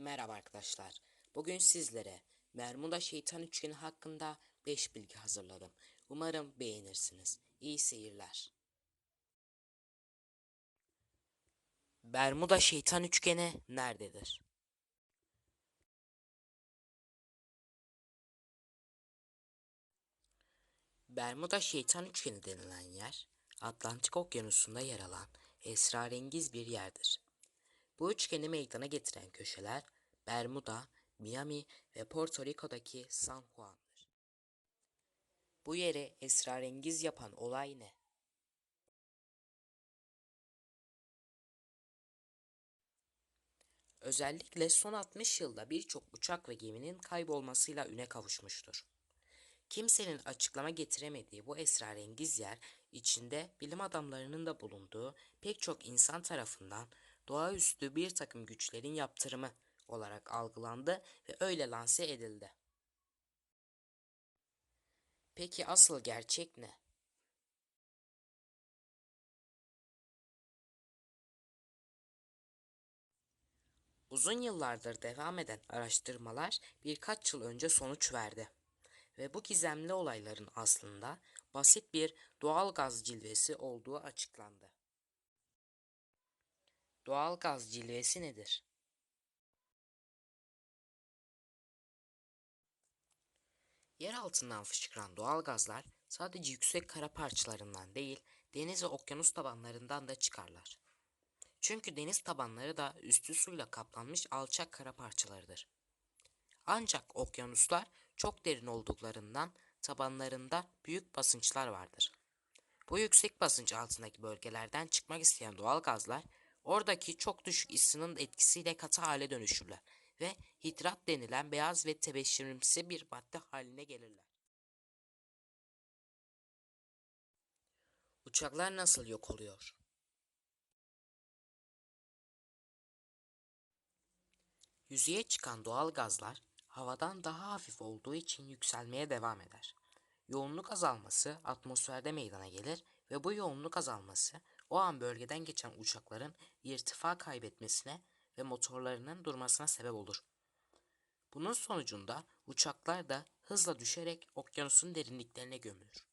Merhaba arkadaşlar. Bugün sizlere Bermuda Şeytan Üçgeni hakkında 5 bilgi hazırladım. Umarım beğenirsiniz. İyi seyirler. Bermuda Şeytan Üçgeni nerededir? Bermuda Şeytan Üçgeni denilen yer, Atlantik Okyanusu'nda yer alan esrarengiz bir yerdir. Bu üçgeni meydana getiren köşeler Bermuda, Miami ve Porto Rico'daki San Juan'dır. Bu yeri esrarengiz yapan olay ne? Özellikle son 60 yılda birçok uçak ve geminin kaybolmasıyla üne kavuşmuştur. Kimsenin açıklama getiremediği bu esrarengiz yer içinde bilim adamlarının da bulunduğu pek çok insan tarafından doğaüstü bir takım güçlerin yaptırımı olarak algılandı ve öyle lanse edildi. Peki asıl gerçek ne? Uzun yıllardır devam eden araştırmalar birkaç yıl önce sonuç verdi ve bu gizemli olayların aslında basit bir doğal gaz cilvesi olduğu açıklandı. Doğal gaz cilvesi nedir? Yer altından fışkıran doğal gazlar sadece yüksek kara parçalarından değil, deniz ve okyanus tabanlarından da çıkarlar. Çünkü deniz tabanları da üstü suyla kaplanmış alçak kara parçalarıdır. Ancak okyanuslar çok derin olduklarından tabanlarında büyük basınçlar vardır. Bu yüksek basınç altındaki bölgelerden çıkmak isteyen doğal gazlar oradaki çok düşük ısının etkisiyle katı hale dönüşürler ve hidrat denilen beyaz ve tebeşirimsi bir madde haline gelirler. Uçaklar nasıl yok oluyor? Yüzeye çıkan doğal gazlar havadan daha hafif olduğu için yükselmeye devam eder. Yoğunluk azalması atmosferde meydana gelir ve bu yoğunluk azalması o an bölgeden geçen uçakların irtifa kaybetmesine ve motorlarının durmasına sebep olur. Bunun sonucunda uçaklar da hızla düşerek okyanusun derinliklerine gömülür.